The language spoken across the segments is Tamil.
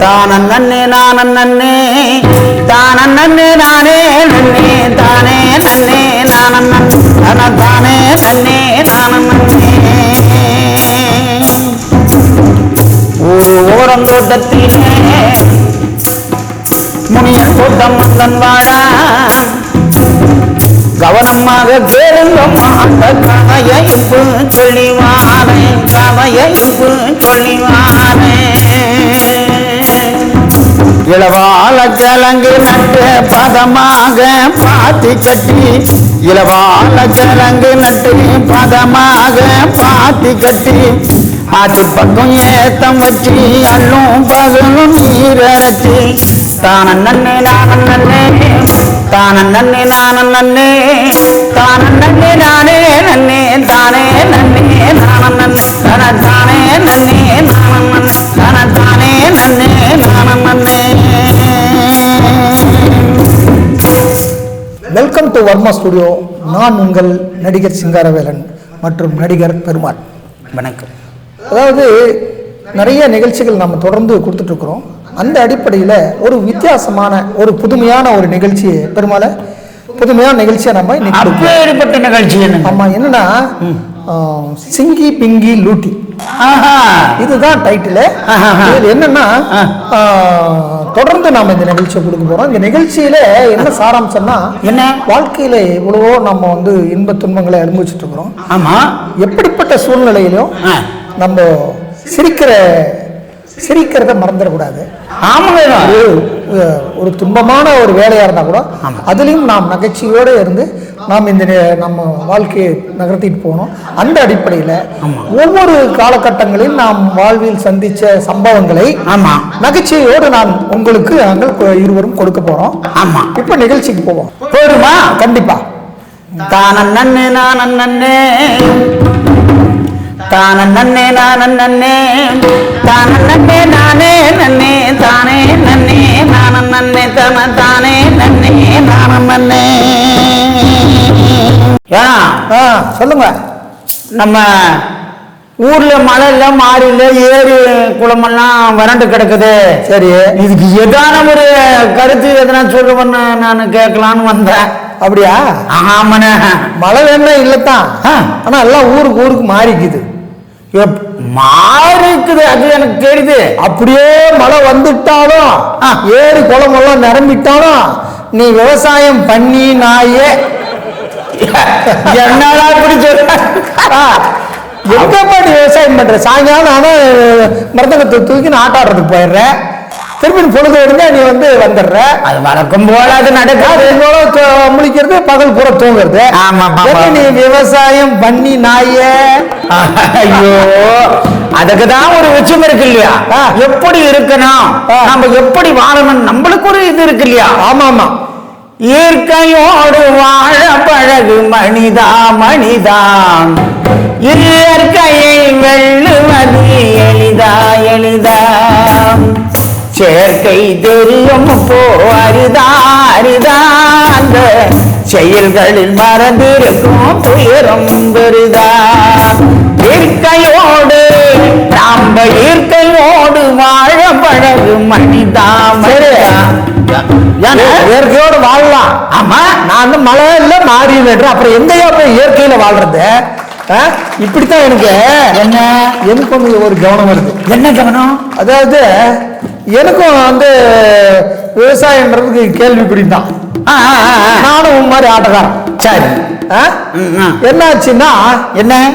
தானே நன்னே நன்னே தான நானே நன்னே தானே நன்னே நான நன்னே தானே நன்னே நான நன்னே ஒரு ஓரந்தோட்டத்திலே முனியன் கூட்டம் வந்தன் வாழா கவனமாக கேளுங்கம்மா அந்த கதையைப்பு சொல்லிவானே கதையைப்பு சொல்லிவானே இளவால கிழங்கு நட்டு பதமாக பாத்தி கட்டி. இளவால கிழங்கு நட்டு பதமாக பாத்தி கட்டி. ஆத்தி பக்கம் ஏத்தம் வச்சு அள்ளும் பகலும் நீரச்சி தான நன்னே நான நன்னே தான நன்னே நான நன்னே. தான நன்னே நானே நன்னே தானே நன்னே நான நன்னே தன தானே நன்னே நான நன்னே தன தானே நன்னே நான நன்னே வெல்கம் டு வர்மா ஸ்டுடியோ நான் உங்கள் நடிகர் சிங்காரவேலன் மற்றும் நடிகர் பெருமாள். வணக்கம். அதாவது நிறைய நிகழ்ச்சிகள் நம்ம தொடர்ந்து கொடுத்துட்டு இருக்கிறோம் அந்த அடிப்படையில் ஒரு வித்தியாசமான ஒரு புதுமையான ஒரு நிகழ்ச்சி பெருமாளை புதுமையான நிகழ்ச்சியை நம்ம இன்னைக்கு நிகழ்ச்சி என்னங்க? ஆமா என்னன்னா சிங்கி பிங்கி லூட்டி. இதுதான் டைட்டில் என்னன்னா தொடர்ந்து நாம இந்த நிகழ்ச்சியை கொடுக்க போறோம். இந்த நிகழ்ச்சியில என்ன சாராம்சம்னா என்ன? வாழ்க்கையில எவ்வளவோ நம்ம வந்து இன்ப துன்பங்களை அனுபவிச்சுட்டு இருக்கிறோம். ஆமா. எப்படிப்பட்ட சூழ்நிலையிலும். நம்ம சிரிக்கிற சிரிக்கிறத மறந்துடக்கூடாது. ஆமாங்க. ஒரு அஹ், ஒரு துன்பமான ஒரு வேலையா இருந்தா கூட. அதுலயும் நாம் நகைச்சுவையோடு இருந்து நாம் இந்த நம்ம வாழ்க்கையை நகர்த்திட்டு போகணும். அந்த அடிப்படையில். ஒவ்வொரு காலகட்டங்களில் நாம் வாழ்வில் சந்திச்ச சம்பவங்களை ஆமா. நகைச்சுவையோடு நான் உங்களுக்கு நாங்கள் இருவரும் கொடுக்க போறோம். ஆமா. இப்போ நிகழ்ச்சிக்கு போவோம். போடுமா? கண்டிப்பா. தான நன்னே நான நன்னே தான நன்னே நான நன்னே தான நன்னே நானே நன்னே தானே நன்னே நான நன்னே தன தானே நன்னே நான நன்னே. ஏன்னா ஆ சொல்லுங்க. நம்ம ஊர்ல மழை இல்ல மாறி இல்ல ஏரி குளமெல்லாம் வறண்டு கிடக்குது. சரி. இதுக்கு எதான ஒரு கருத்து எதனா சொல்லுவேன்னு நான் கேட்கலான்னு வந்தேன். அப்படியா? ஆமாண்ணே மழை வேணா இல்லத்தான். ஆ. ஆனா எல்லாம் ஊருக்கு ஊருக்கு மாறிக்குது. எப்- மாறி இருக்குது அது எனக்கு தெரியுது. அப்படியே மழை வந்துட்டாலும். ஏரி குளமெல்லாம் நிரம்பிட்டாலும் நீ விவசாயம் பண்ணி நாயே. என்னடா இப்படி சொல்ற? ஆ, எங்கப்பா நீ விவசாயம் பண்ற? சாயங்காலம் ஆனா மரத்தகத்தை தூக்கி நான் ஆட்டாடுறதுக்கு போயிடுறேன். திருப்பி பொழுது விடுங்க நீ வந்து வந்துடுற. அது வழக்கம் போல அது நடக்காது. போல முழிக்கிறது பகல் பூரா தூங்குறது. ஆமா, ஆமா, எப்படி ஆமா. நீ விவசாயம் பண்ணி நாயே? ஐயோ அதுக்கு தான் ஒரு விஷயம் இருக்கு இல்லையா. எப்படி இருக்கணும். நம்ம எப்படி வாழணும்? நம்மளுக்கு ஒரு இது இருக்கு இல்லையா? ஆமா ஆமா. இயற்கையோடு வாழ பழகு மனிதா மனிதான். இயற்கையை வெல்லுவது எளிதா எளிதா. செயற்கை தெரியும் போ அரிதா அரிதா அந்த செயல்களில் மறந்திருக்கும் துயரம் பெரிதா. இயற்கையோடு நாம் இயற்கையோடு வாழ பழகு மனிதா மனிதா. ஏன்னா இயற்கையோடு வாழலாம்? ஆமா. நான் மழை இல்ல மாறி நடுறேன் அப்புறம் எங்கேயா போய் இயற்கையில வாழ்றது? இப்படித்தான் எனக்கு. என்ன? எனக்கு ஒரு கவனம் வருது. என்ன கவனம்? அதாவது எனக்கும் வந்து விவசாயன்றதுக்கு கேள்வி ஆ. நானும் உன் மாதிரி ஆட்டக்காரன். சரி. என்ன ஆச்சுன்னா என்ன?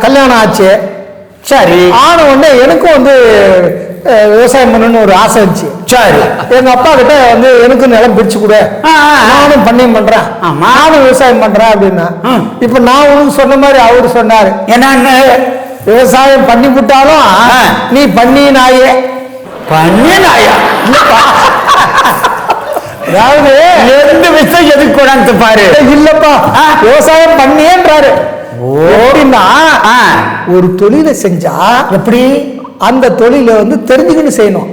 கல்யாணம் ஆச்சு. சரி. ஆன உடனே எனக்கும் வந்து விவசாயம் பண்ணணும்னு ஒரு ஆசை இருந்துச்சு. சரி. எங்க அப்பா கிட்ட வந்து எனக்கு நிலம் பிரிச்சு கொடு. நானும் பண்ணையம் பண்றேன். நானும் விவசாயம் பண்றேன் அப்படின்னா. இப்ப நான் உனக்கு சொன்ன மாதிரி அவரு சொன்னாரு. என்னன்னு? விவசாயம் பண்ணி விட்டாலும். நீ பண்ணி நாயே பண்ணினாயா. அதாவது எந்த விஷயம் எதுக்கு கொண்டாந்து பாரு. இல்லப்பா. விவசாயம் பண்ணியேன்றாரு. ஆ. ஒரு தொழிலை செஞ்சா எப்படி? அந்த தொழிலை வந்து தெரிஞ்சுக்கின்னு செய்யணும்.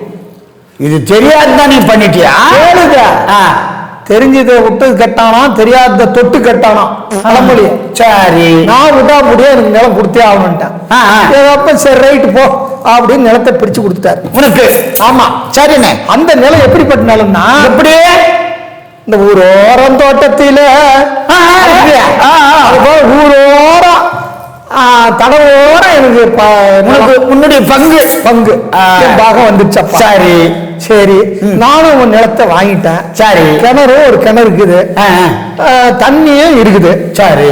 இது தெரியாதுதான் நீ பண்ணிட்டியா? கேளுங்க. தெரிஞ்சதை விட்டு கட்டானா தெரியாத தொட்டு கட்டானா பழமொழி சரி. நான் விட்டா முடியும் எனக்கு நிலம் கொடுத்தே ஆகணும்ட்டேன். அப்பா சரி ரைட்டு போ. அப்படின்னு நிலத்தை பிரிச்சு கொடுத்துட்டாரு. உனக்கு. ஆமா. சரிண்ணே அந்த நிலம் எப்படிப்பட்ட நிலம்னா எப்படி? இந்த ஊரோரம் தோட்டத்தில. ஊரோரம். தடவோரம் எனக்கு உனக்கு உன்னுடைய பங்கு. பங்கு. பாகம் வந்துருச்சப்பா சரி. சரி. நானும் உன் நிலத்தை வாங்கிட்டேன். சரி. கிணறு ஒரு கிணறு இருக்குது. தண்ணியும் இருக்குது. சரி.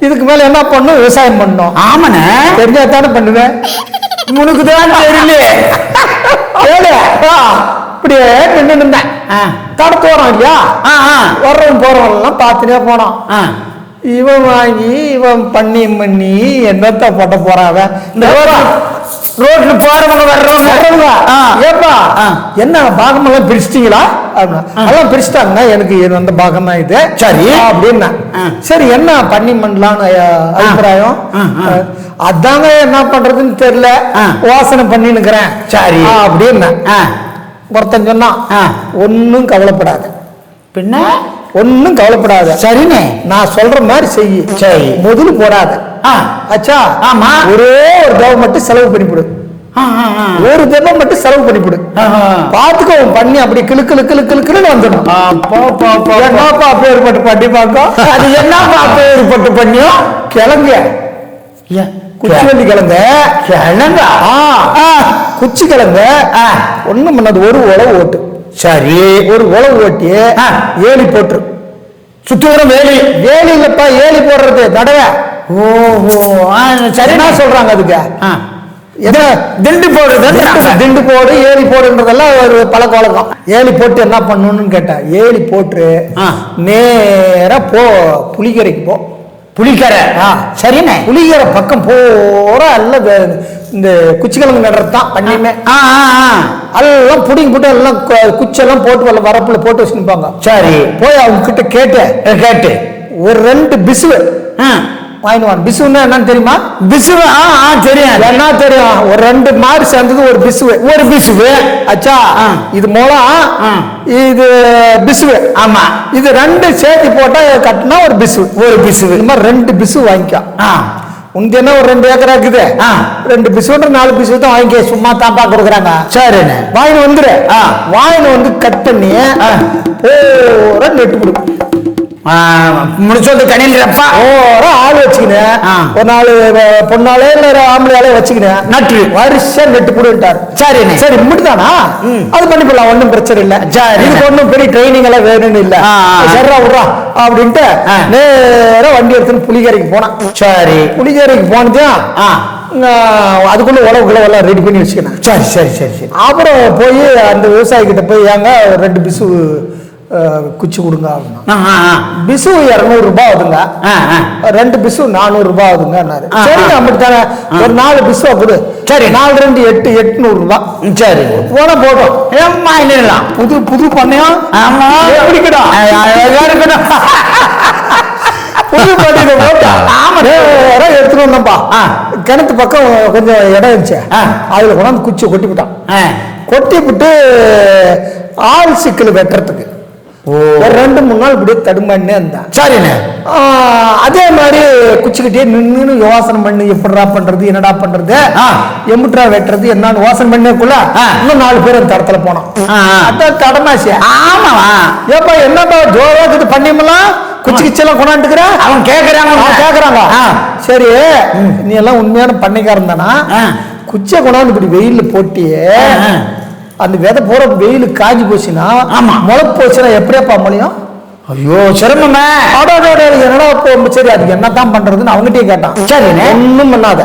இதுக்கு மேல என்ன பண்ணும்? விவசாயம் பண்ணணும் ஆமாண்ணே. தெரிஞ்சா தானே பண்ணுவேன் உனக்கு தான் தெரியல இப்படியே நின்று இருந்தேன். ஆ. தடுத்து வரோம் இல்லையா? ஆ, ஆ. வர்றவன் போறவன் எல்லாம் பார்த்துட்டே போனான். ஆ. இவன் வாங்கி இவன் பண்ணி பண்ணி என்னத்த போட்ட போறான் ரோட்ல போறவங்க வர்றவங்க. ஏப்பா. என்ன பாகமெல்லாம் பிரிச்சிட்டீங்களா? அப்படின்னா அதெல்லாம் பிரிச்சுட்டாங்க எனக்கு இது அந்த பாகம் தான் இது. சரி. அப்படின்னா. சரி என்ன பண்ணி பண்ணலான்னு அபிப்பிராயம்? அதாங்க என்ன பண்றதுன்னு தெரியல. யோசனை பண்ணினுக்கிறேன் சரி. அப்படின்னா. ஒருத்தன் சொன்னான். ஒன்னும் கவலைப்படாத. பின்ன? ஒன்னும் கவலைப்படாத சரிண்ணே நான் சொல்ற மாதிரி செய் சரி. முதல்ல போடாத. அச்சா ஆமா. ஒரே ஒரு தடவை மட்டும் செலவு பண்ணிவிடு. ஒரு தடவை மட்டும் செலவு பண்ணிவிடு. பாத்துக்கோ பண்ணி அப்படி கிளு கிளு கிளு கிளு கிளுன்னு வந்துடும். என்னப்பா பேர்பட்டு பண்ணி பார்க்க அது என்னப்பா பேர்பட்டு பண்ணியோ கிழங்கு? குச்சிவள்ளி கிழங்கு கிழங்கா? குச்சி கிழங்கு. ஒண்ணும் பண்ணாது ஒரு உழவு ஓட்டு சரி. ஒரு உழவு ஓட்டி. ஏலி போட்டுரு. சுத்தூரம் வேலி. ஏலி இல்லப்பா ஏலி போடுறது தடவை. ஓஹோ சரி. என்ன சொல்றாங்க அதுக்கு? திண்டு போடுறது திண்டு- போடு ஏலி போடுன்றதெல்லாம் ஒரு பழக்க வழக்கம். ஏலி போட்டு என்ன பண்ணணும்னு கேட்டேன் ஏலி போட்டு. நேரா போ புளிக்கரைக்கு போ. புளிக்கரை. சரிண்ணே. புளிக்கரை பக்கம் போற அல்ல இந்த குச்சிக்கிழங்கு நடுறது தான் பண்ணியுமே எல்லாம் புடிங்கி போட்டு எல்லாம் கு- குச்செல்லாம் போட்டு வரல வரப்புல போட்டு வச்சுருப்பாங்க சரி. போய் அவங்க கிட்ட கேட்டு கேட்டு. ஒரு ரெண்டு பிசுவு. வாங்கிடுவான் பிசுன்னா என்னன்னு தெரியுமா? பிசுவு ஆ ஆ தெரியும். என்ன தெரியும்? ஒரு ரெண்டு மாடு சேர்ந்தது ஒரு பிசுவு. ஒரு பிசுவு. அச்சா. இது மூலம். இது பிசுவு. ஆமா. இது ரெண்டு சேர்த்து போட்டா கட்டினா ஒரு பிசுவு. ஒரு பிசுவு. இது மாதிரி ரெண்டு பிசுவு வாங்கிக்கோ. ஆ. உனக்கு என்ன ஒரு ரெண்டு ஏக்கரா இருக்குது. ரெண்டு பிசுன்ற நாலு பிசுவு தான் வாங்கிக்க சும்மா தாப்பா கொடுக்குறாங்க சரிண்ணே வாங்கிட்டு வந்துரு. வாங்கிட்டு வந்து கட் பண்ணி. ஓர நெட்டு கொடு ஆ, முடிச்சது கணில் ரப்பா ஓர ஆள் வச்சுக்கினேன். ஒரு வ- பொண்ணாலே இல்ல ஆம்பளையாலே வச்சுக்கினேன் நட்டு. வருஷம் நெட்டு கொடுட்டார் சரிண்ணே. சரி இப்படிதானா அது பண்ணி போடலாம் ஒண்ணும் பிரச்சனை இல்ல. சரி. இதுக்கு ஒண்ணும் பெரிய ட்ரைனிங் எல்லாம் வேணும்னு இல்ல. சரிடா விட்றா அப்படின்ட்டு ஆ. நேரா வண்டி எடுத்துன்னு புளிகரைக்கு போனான். சரி. புளிகரைக்கு போனதா ஆ. அதுக்குள்ள உழவுகளை எல்லாம் ரெடி பண்ணி வச்சுக்கினேன். சரி சரி சரி சரி. அப்புறம் போய் அந்த விவசாயி கிட்ட போய் ஏங்க ரெண்டு பிசு குச்சி கொடுங்க பிசு இரநூறு ரூபாய் ஆகுதுங்க. ரெண்டு பிசு நானூறு ரூபாய் ஆகுதுங்கன்னாரு சரி. அப்படித்தானே ஒரு நாலு பிசுவா கொடு சரி. நாலு ரெண்டு எட்டு எட்நூறு ரூபாய். ம், சரி. போனா போட்டோம் ஏம்மா இல்லைலாம் புது புது பண்ணையம் ஆமா. அழகா இருக்கணும் புது பண்ணையில போட்டா? ஆமா. எடுத்துட்டு வந்தோம்பா ஆ. கிணத்து பக்கம் கொஞ்சம் இடம் இருந்துச்சு. அதுல கொண்டாந்து குச்சி கொட்டி விட்டான். கொட்டி விட்டு ஆள் சிக்கல் வெட்டுறதுக்கு. ஒரு ரெண்டு மூணு நாள் இப்படியே தடுமாடினே இருந்தான் சரிண்ணே அதே மாதிரி குச்சிக்கிட்டே நின்னு யோசனை பண்ணி எப்படிடா பண்றது என்னடா பண்றது. எம்பிட்ரா வெட்டுறது என்னன்னு யோசனை பண்ணக்குள்ள. இன்னும் நாலு பேர் அந்த தடத்துல போனோம். அதான் கடமாசி ஆமாவா ஏப்பா என்னப்பா ஜோராக்குது பண்ணியமெல்லாம் குச்சி கிச்செல்லாம் கொண்டாண்டுக்கிற அவன். கேக்குறாங்க ஆ. சரி நீ எல்லாம் உண்மையான பண்ணைக்காரன் தானா. குச்சியை கொண்டாந்து இப்படி வெயில்ல போட்டியே. அந்த விதை போற வெயில் காஞ்சி போச்சுன்னா ஆமா. முளப்பு போச்சுன்னா எப்படியாப்பா முடியும் ஐயோ சிரமமே. என்னடா இப்போ சரி அதுக்கு என்னதான் பண்றதுன்னு அவங்ககிட்டயே கேட்டான். சரிண்ணே. ஒண்ணும் பண்ணாத.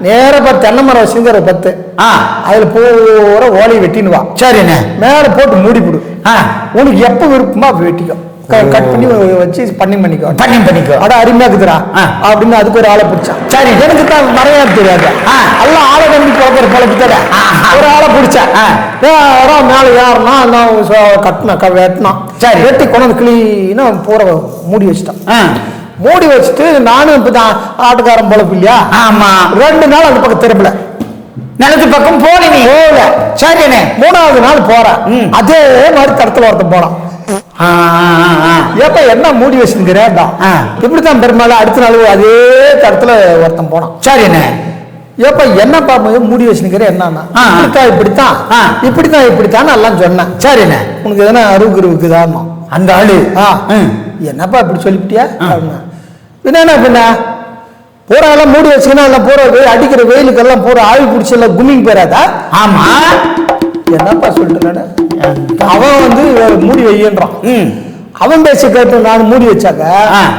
நேரா பார்த்து தென்னை மரம் வச்சுங்கிற பத்து. ஆ. அதுல பூரா ஓலையை வெட்டின்னு வா. சரிண்ணே. மேல போட்டு மூடி போடு. ஆ. உனக்கு எப்ப விருப்பமா அப்ப வெட்டிக்கோ. க- கட் பண்ணி வச்சு பண்ணி பண்ணிக்கோ. பண்ணி பண்ணிக்கோ. அட அருமையா இருக்குதுடா ஆ. அப்படின்னு அதுக்கு ஒரு ஆளை பிடிச்சான். சரி. எனக்கு தான் நிறைய தெரியாது. எல்லாம் ஆளை நம்பி குழப்பத்தோட ஆஹா. ஒரு ஆளை பிடிச்சேன். ஆ. யாரும் மேல யாருன்னா நான் கட்டின க- வெட்டினான் சரி. வெட்டி கொண்டாந்து கிளீனா பூரா மூடி வச்சுட்டான். மூடி வச்சுட்டு நானும் இப்பதான் ஆட்டுக்காரன் பொழப்பு இல்லையா? ஆமா. ரெண்டு நாள் அந்த பக்கம் திரும்பல. நிலத்து பக்கம் நீ. போகல. சரிண்ணே மூணாவது நாள் போறேன். அதே மாதிரி தடத்துல ஒருத்தன் ஆ. ஏப்பா என்ன மூடி வச்சுங்கிறேன். இப்படித்தான் பெருமாள் அடுத்த நாள் அதே தடத்துல ஒருத்தன் போனான். சரிண்ணே ஏப்பா என்னப்பா மு- மூடி வச்சுனுக்கிற என்னன்னா. இப்படித்தான் இப்படித்தான். இப்படித்தான் இப்படித்தான் எல்லாம் சொன்னேன். சரிண்ணே உனக்கு எதனா அருவுக்கு இருக்குதாமா அந்த ஆளு? ஆ. என்னப்பா இப்படி சொல்லிவிட்டியா. அப்படின்னா. பின்ன என்ன பூரா எல்லாம் மூடி வச்சுக்கணும் எல்லாம் வெயில் அடிக்கிற வெயிலுக்கெல்லாம் பூரா ஆவி பிடிச்சி எல்லாம் கும்மிங் போயிடாதா ஆமா. என்னப்பா சொல்லிட்டு? அவன் வந்து மூடி வையன்றான். அவன் பேச்ச கேட்டு நான் மூடி வச்சாக்க.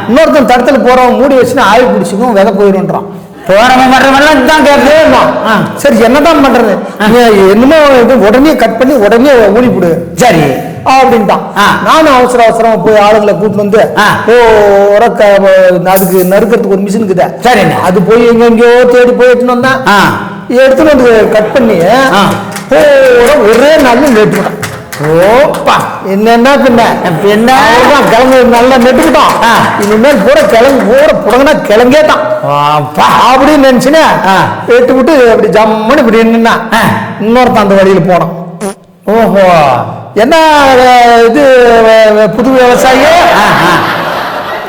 இன்னொருத்தன் தடத்துல போறவன் மூடி வச்சுன்னா ஆவி பிடிச்சிக்கும் விதை போயிருன்றான் போறவன் வர்றவெல்லாம் இதுதான் கேட்குது ஆ. சரி என்னதான் பண்றது? என்னமோ இது உடனே கட் பண்ணி உடனே ஊனி போடு. சரி. அப்படின்ட்டான். நானும் அவசர அவசரமா போய் ஆளுங்களை கூட்டிட்டு வந்து. ஓ உரக்க அதுக்கு நறுக்கிறதுக்கு ஒரு மிஷின் இருக்குதா சரிண்ணே. அது போய் எங்க எங்கேயோ தேடி போய் எடுத்துன்னு வந்தேன். எடுத்துன்னு வந்து கட் பண்ணி ஒரே நாள்ல நெட்டுக்கிட்டான் ஓப்பா. என்னன்னா பின்ன? கிழங்கு நல்லா நெட்டுக்கிட்டோம். இனிமேல் பூரா கிழங்கு பூரா புடங்கனா கிழங்கே தான். அப்பா அப்படின்னு நினைச்சுனே ஆ. எட்டு விட்டு அப்படி ஜம்முன்னு இப்படி நின்னா. இன்னொருத்தன் அந்த வழியில போனான். ஓஹோ. என்ன இது புது விவசாயி.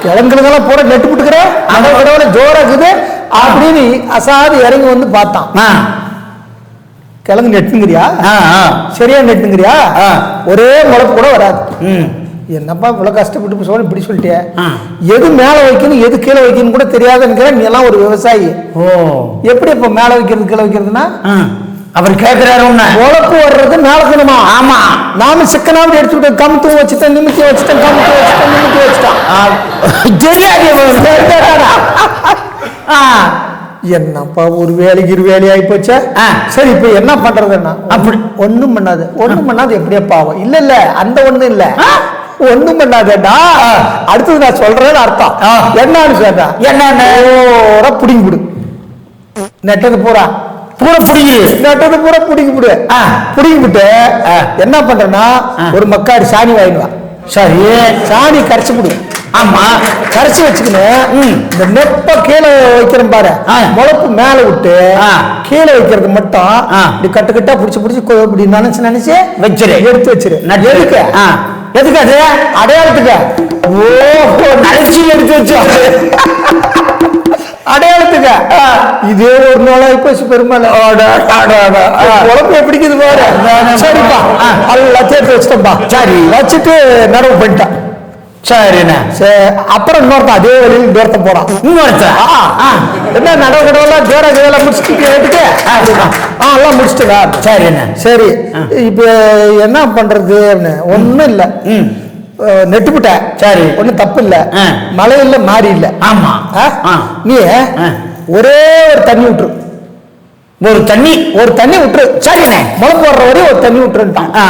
கிழங்குகளெல்லாம் பூரா நெட்டு விட்டுக்கிற அந்த கடவுள ஜோரா இருக்குது அப்படின்னு அசாது இறங்கி வந்து பார்த்தான். கிழங்கு நெட்டுங்கிறியா? சரியா நெட்டுங்கிறியா. ஒரே முளைப்பு கூட வராது. என்னப்பா இவ்வளவு கஷ்டப்பட்டு சொல்லி இப்படி சொல்லிட்டியே ஆ. எது மேல வைக்கணும் எது கீழே வைக்கணும் கூட தெரியாதுங்கிற நீ எல்லாம் ஒரு விவசாயி. ஓ. எப்படி இப்ப மேல வைக்கிறது கீழே வைக்கிறதுனா. அவர் கேட்கிறாரு முளைப்பு வர்றது மேலக்கணுமா? ஆமா. நாம சிக்கனாவது எடுத்து விட்டு கமுத்து வச்சுட்டேன் நிமித்தி வச்சுட்டேன் கமுத்து வச்சுட்டேன் நிமித்தி வச்சுட்டான். ஆ, தெரியாது என்னப்பா ஒரு வேலைக்கு இரு வேலை ஆகி போச்சே. சரி இப்ப என்ன பண்றதுன்னா அப்படி. ஒண்ணும் பண்ணாது ஒண்ணும் பண்ணாது எப்படியா பாவம் இல்ல இல்ல அந்த ஒண்ணும் இல்ல. ஒண்ணும் பண்ணாதேடா அடுத்தது நான் சொல்றேன்னு அர்த்தம். என்னன்னு சொல்றேன்? பூரா புடிங்கி விடு நெட்டது பூரா பூரா புடிங்கி நெட்டது பூரா புடிங்கி விடு. புடிங்கி விட்டு. என்ன பண்றேன்னா. ஒரு மக்காடி சாணி வாங்கிடுவா சரி சாணி கரைச்சு விடு ஆமா கரைச்சி வச்சுக்கணும். இந்த நெப்ப கீழே வைக்கிறேன் பாரு. முளப்பு மேல விட்டு. கீழே வைக்கிறது மட்டும். இப்படி கட்டு கட்டா புடிச்சு புடிச்சு இப்படி நினைச்சு நினைச்சு வச்சிரு. எடுத்து வச்சிரு. எதுக்கு. எதுக்கு அது அடையாளத்துக்கு ஓஹோ நடிச்சு எடுத்து வச்சு அடையாளத்துக்கு இதே ஒரு நாளாய் போச்சு பெருமாள் உழப்பு எப்படிக்குது பாரு. சரிப்பா. எல்லாம் சேர்த்து வச்சிட்டேன்பா சரி. வச்சுட்டு நடவு பண்ணிட்டேன் சரிண்ணே. சரி அப்புறம் இன்னொருத்தன் அதே வழியில் இன்னொருத்தன் போறான். இன்னொருத்தன். என்ன நடவு கடவுளா ஜோரா ஜோரா முடிச்சுட்டு கேட்டுட்டு ஆ எல்லாம் முடிச்சுட்டுங்க. சரிண்ணே. சரி இப்போ என்ன பண்றது அப்படின்னு. ஒன்றும் இல்லை. ம். நெட்டுப்பிட்டேன் சரி. ஒன்றும் தப்பு இல்லை. மழை இல்லை மாறி இல்லை. ஆமா. நீ. ஒரே ஒரு தண்ணி விட்டுரு. ஒரு தண்ணி ஒரு தண்ணி விட்டுரு. சரிண்ணே முளை போடுற வரையும் ஒரு தண்ணி ஆ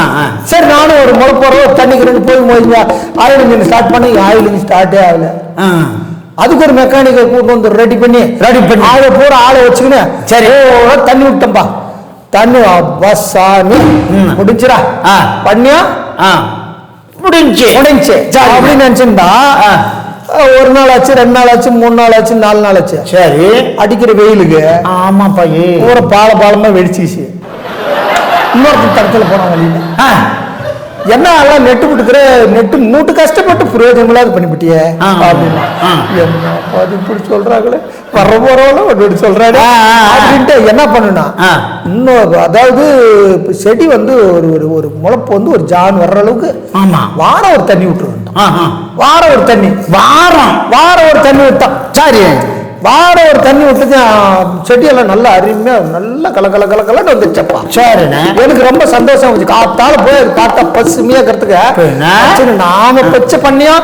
சரி நானும் ஒரு முளை போடுற ஒரு தண்ணிக்கு ரெண்டு போய் மோதிங்க ஆயில் இன்ஜின் ஸ்டார்ட் பண்ணி ஆயில் இன்ஜின் ஸ்டார்ட்டே ஆகல. அதுக்கு ஒரு மெக்கானிக்கை கூட்டு வந்து ரெடி பண்ணி Ready பண்ணி. ஆளை பூரா ஆளை வச்சுக்கின்னு சரி. தண்ணி விட்டம்பா தண்ணி அப்பா சாமி. முடிஞ்சிரா. பண்ணியா? ஆ. முடிஞ்சு. முடிஞ்சு. அப்படின்னு நினைச்சிருந்தா. ஒரு நாள் ஆச்சு ரெண்டு நாள் ஆச்சு மூணு நாள் ஆச்சு நாலு நாள் ஆச்சு சரி. அடிக்கிற வெயிலுக்கு ஆமா பையே பூரா பால பாலமா வெடிச்சிச்சு. இன்னொருத்தன் தடத்துல போனான் வழியில. என்ன எல்லாம் நெட்டு விட்டுக்கிற நெட்டு மூட்டு கஷ்டப்பட்டு பிரயோஜனமில்லாத பண்ணிவிட்டியே ஆ. அப்படின்னா. இப்படி சொல்றாங்களே. போறவங்கள இப்படி சொல்றாரு. அப்படின்ட்டு என்ன பண்ணுனா ஆ. இன்னும் அதாவது செடி வந்து ஒரு ஒரு ஒரு முளைப்பு வந்து ஒரு ஜான் வர்ற அளவுக்கு ஆமா. வாரம் ஒரு தண்ணி விட்டுருவோம் வாரம் ஒரு தண்ணி. வாரம். வாரம் ஒரு தண்ணி விட்டான் சரி. வாரம் ஒரு தண்ணி விட்டு செடியெல்லாம் நல்லா அருமையா நல்லா கல கல கல கலன்னு வந்துச்சப்பா சரிண்ணே. எனக்கு ரொம்ப சந்தோஷம் வந்துச்சு காத்தால போய் பார்த்தா பசுமையா இருக்கிறதுக்கு நாம பச்சை பண்ணியா.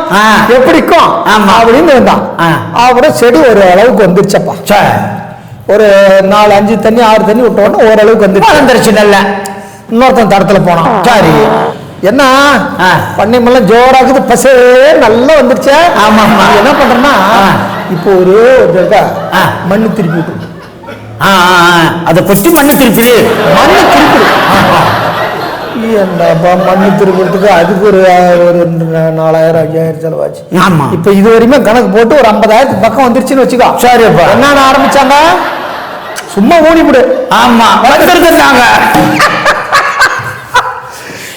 எப்படிக்கும். அப்படின்னு இருந்தான். ஆ. அப்புறம் செடி ஒரு அளவுக்கு வந்துருச்சப்பா. சரி. ஒரு நாலு அஞ்சு தண்ணி ஆறு தண்ணி விட்ட உடனே ஓரளவுக்கு வந்துருச்சு. வந்துருச்சு நல்ல. இன்னொருத்தன் தரத்துல போனான். சரி. என்ன? ஆ. பண்ணைமெல்லாம் ஜோராகுது பசே நல்லா வந்துருச்சே. ஆமா, என்ன பண்றேன்னா. இப்போ ஒரு ஒரு இருக்கா. மண்ணு திருப்பி விட்டு. அதை கொட்டி மண்ணு திருப்பி. மண்ணு திருப்பி என்னப்பா மண்ணு திருப்பறதுக்கு அதுக்கு ஒரு ஒரு நாலாயிரம் ஐயாயிரம் செலவாச்சு. ஆமா. இப்ப இது வரையுமே கணக்கு போட்டு ஒரு ஐம்பதாயிரத்துக்கு பக்கம் வந்துருச்சுன்னு வச்சுக்கோ. சரிப்பா. என்னன்னு ஆரம்பிச்சாங்க? சும்மா ஓடி விடு ஆமா வந்துருந்தாங்க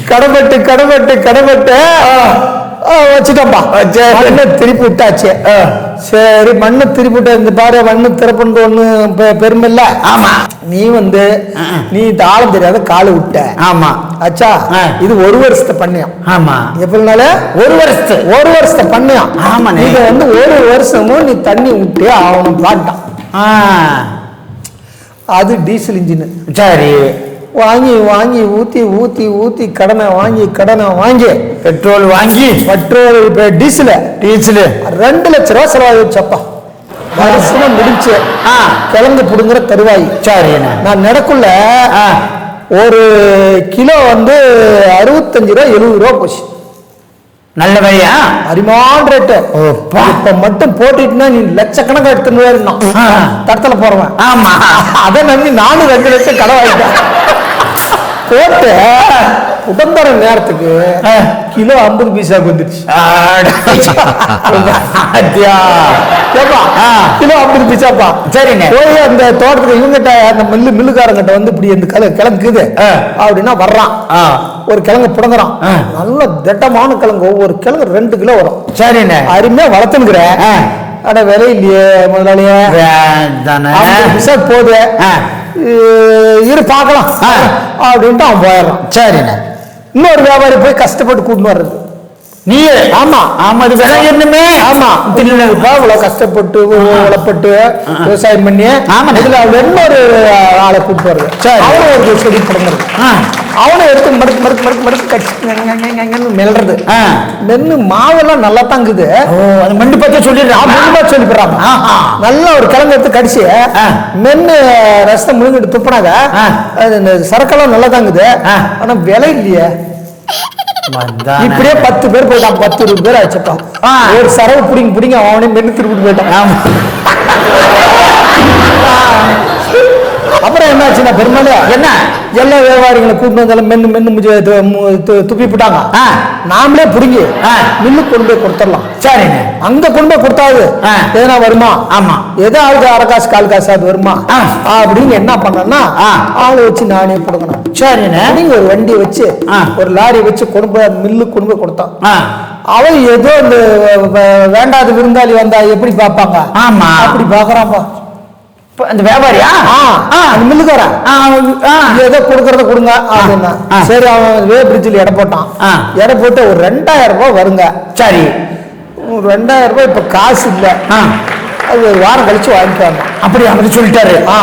கடப்பட்டு கடப்பட்டு கடப்பட்டு ஆ, வச்சுட்டோம்பா சரி. மண்ணை திருப்பி விட்டாச்சு. சரி மண்ணை திருப்பி விட்ட இந்த பாரு மண்ணு திறப்புன்னு ஒண்ணு பெருமை இல்ல ஆமா. நீ வந்து. நீ தாளம் தெரியாத காலு விட்ட. ஆமா. ஆச்சா ஆ. இது ஒரு வருஷத்தை பண்ணியம் ஆமா. எப்படினால? ஒரு வருஷத்து. ஒரு வருஷத்தை பண்ணியம் ஆமாண்ணே. இதை வந்து ஒரு வருஷமும் நீ தண்ணி விட்டே ஆகணும் பாட்டான். ஆ, அது டீசல் இன்ஜின். சரி. வாங்கி வாங்கி ஊத்தி ஊத்தி ஊத்தி கடனை வாங்கி கடனை வாங்கி பெட்ரோல் வாங்கி பெட்ரோல் இப்ப டீசல் டீசல் ரெண்டு லட்ச ரூபா செலவாகிடுச்சப்பா வருஷம் முடிச்சு ஆ. கிழங்கு புடுங்குற தருவாய். சரிண்ணே நான் நடக்குள்ள ஒரு கிலோ வந்து அறுபத்தஞ்சு ரூபா எழுபது ரூபா போச்சு. நல்ல வழியா அரிமான ரேட்டு. இப்ப மட்டும் போட்டுட்டுனா நீ லட்சக்கணக்கா எடுத்துன்னு. தடத்துல போறவன். ஆமா. அதை நம்பி நானும் ரெண்டு லட்சம் கடை வாங்கிட்டேன். போட்டு உடம்பர நேரத்துக்கு. கிலோ ஐம்பது பைசாக்கு வந்துருச்சு. கிலோ ஐம்பது பைசாப்பா. சரிண்ணே. போய் அந்த தோட்டத்துக்கு இவங்கிட்ட அந்த மில்லு மில்லுக்காரங்கிட்ட வந்து இப்படி இந்த கல கிழங்குது. அப்படின்னா வர்றான். ஒரு கிழங்கு புடங்குறான். நல்ல திட்டமான கிழங்கு. ஒவ்வொரு கிழங்கு ரெண்டு கிலோ வரும். சரிண்ணே. அருமையா வளர்த்துனுக்குற. ஆ. அட விலை இல்லையே முதலாளியே. போகுது இரு பார்க்கலாம். அப்படின்ட்டு அவன் போயிடுறான். சரிண்ணே. இன்னொரு வியாபாரி போய் கஷ்டப்பட்டு கூட்டின்னு வர்றது. நீ ஆமா. ஆமா அது விலை என்னமே? ஆமா. திருநெல்வேலிப்பா இவ்வளவு கஷ்டப்பட்டு உழப்பட்டு விவசாயம் பண்ணி ஆமாண்ணே. இதுல அவர் இன்னொரு ஆளை கூப்பிட்டு வருது சரி. அவனும் ஒரு செடி பிறந்தது ஆ, அவனை எடுத்து மறுக்கு மறுக்கு மறுக்கு மறுக்கு கட்சி மெல்றது ஆ. மென்னு மாவெல்லாம் நல்லா தாங்குது ஓ அது மண்டு பத்தி சொல்லிடுறான் முழுமா சொல்லி போறாங்க ஆஹா. நல்ல ஒரு கிழங்கு எடுத்து கடிச்சு. மென்னு ரசத்தை முழுங்கிட்டு துப்புனாங்க. இந்த சரக்கெல்லாம் நல்லா தாங்குது ஆ. ஆனா விலை இல்லையே. இப்படியே பத்து பேர் போயிட்டான் பத்து இருபது பேர் ஆச்சுப்பான் ஆ. ஒரு சரவு புடிங்க புடிங்க அவனே மென்னு திருப்பிட்டு போயிட்டான். ஆமா. அப்புறம் என்னாச்சுன்னா பெருமாள் என்ன எல்லா வியாபாரிகளை கூட்டு வந்தாலும் மென்னு மென்னு துப்பி போட்டாங்க ஆ. நாமளே புடுங்கி ஆ. மில்லுக்கு கொண்டு போய் கொடுத்துடலாம் சரிண்ணே அங்க கொண்டு போய் கொடுத்தாது. எதனா வருமா ஆமா. ஆளுக்கு அரை காசு கால் காசு அது வருமா ஆ. அப்படின்னு என்ன பண்ணேன்னா ஆ. ஆளை வச்சு நானே கொடுக்கணும் சரிண்ணே அப்படிங்க ஒரு வண்டியை வச்சு. ஒரு லாரி வச்சு கொண்டு போய் மில்லுக்கு கொண்டு போய் கொடுத்தான் அவன் ஏதோ இந்த வேண்டாத விருந்தாளி வந்தா எப்படி பார்ப்பாங்க ஆமா. அப்படி பாக்குறான்பா அந்த வியாபாரியா. அந்த மில்லுக்காரன். ஏதோ கொடுக்கறத கொடுங்க அப்படின்னா. சரி அவன் வே பிரிட்ஜில் எடை போட்டான். எடை போட்டு ஒரு ரெண்டாயிரம் ரூபாய் வருங்க சரி ரெண்டாயிரம் ரூபாய் இப்ப காசு இல்ல அது ஒரு வாரம் கழிச்சு வாங்கிக்காங்க அப்படி அப்படி சொல்லிட்டாரு ஆ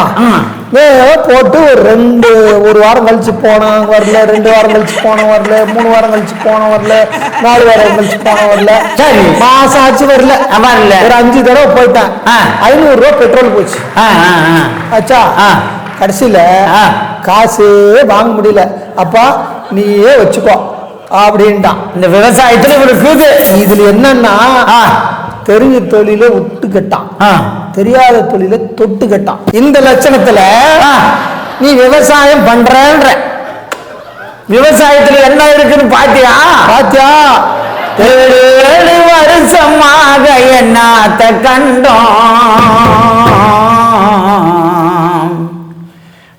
போட்டு ஒரு ரெண்டு ஒரு வாரம் கழிச்சு போனேன் வரல ரெண்டு வாரம் கழிச்சு போன வரல மூணு வாரம் கழிச்சு போன வரல நாலு வாரம் கழிச்சு போன வரல சரி. மாசம் ஆச்சு வரல வரல. ஒரு அஞ்சு தடவை போயிட்டேன். ஐநூறு ரூபாய் பெட்ரோல் போச்சு ஆ, ஆ, ஆ. ஆச்சா. கடைசியில. காசே வாங்க முடியல அப்பா நீயே வச்சுக்கோ அப்படின்ட்டான் இந்த விவசாயத்துல இவருக்கு இது இதுல என்னன்னா. தெரிஞ்ச தொழில விட்டு கட்டான் ஆ. தெரியாத தொழில தொட்டு கட்டான் இந்த லட்சணத்துல. நீ விவசாயம் பண்றன்ற. விவசாயத்துல என்ன இருக்குன்னு பாத்தியா? பாத்தியா? ஏழு வருஷமாக என்னத்த கண்டோம்.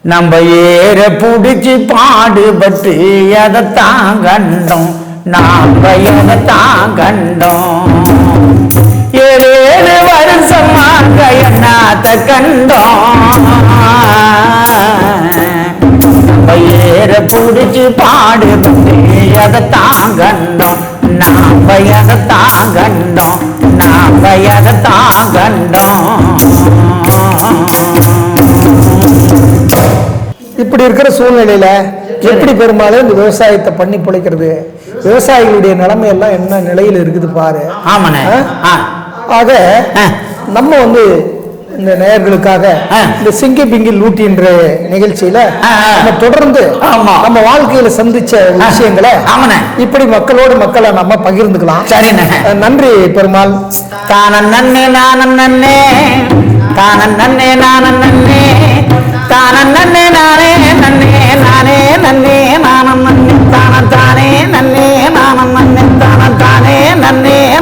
நம்ம ஏற புடிச்சு பாடுபட்டு எதைத்தான் கண்டோம் நாம எதைத்தான் கண்டோம் ஏழு ஏழு வருஷமாக என்னத்த கண்டோம். ஏற புடிச்சு பாடுபட்டு எதைத்தான் கண்டோம் நாம எதைத்தான் கண்டோம் நாம எதைத்தான் கண்டோம் இப்படி இருக்கிற சூழ்நிலையில எப்படி பெரும்பாலும் இந்த விவசாயத்தை பண்ணி பிழைக்கிறது? விவசாயிகளுடைய நிலைமை எல்லாம் என்ன நிலையில இருக்குது பாரு? ஆமாண்ணே. ஆக நம்ம வந்து இந்த நேயர்களுக்காக இந்த சிங்கி பிங்கி லூட்டி என்ற நிகழ்ச்சியில நம்ம தொடர்ந்து நம்ம வாழ்க்கையில சந்திச்ச விஷயங்களை இப்படி மக்களோடு மக்களை நம்ம பகிர்ந்துக்கலாம். சரிண்ணே. நன்றி பெருமாள். தானன் நன்னே நானன் நன்னே. தானன் நன்னே நானன் நன்னே. தானன் நன்னே நானே நன்னே. நானே நன்னே நானம் நன்னே. தானன் தானே நன்னே நானம் நன்னே. தானன் தானே நன்னே.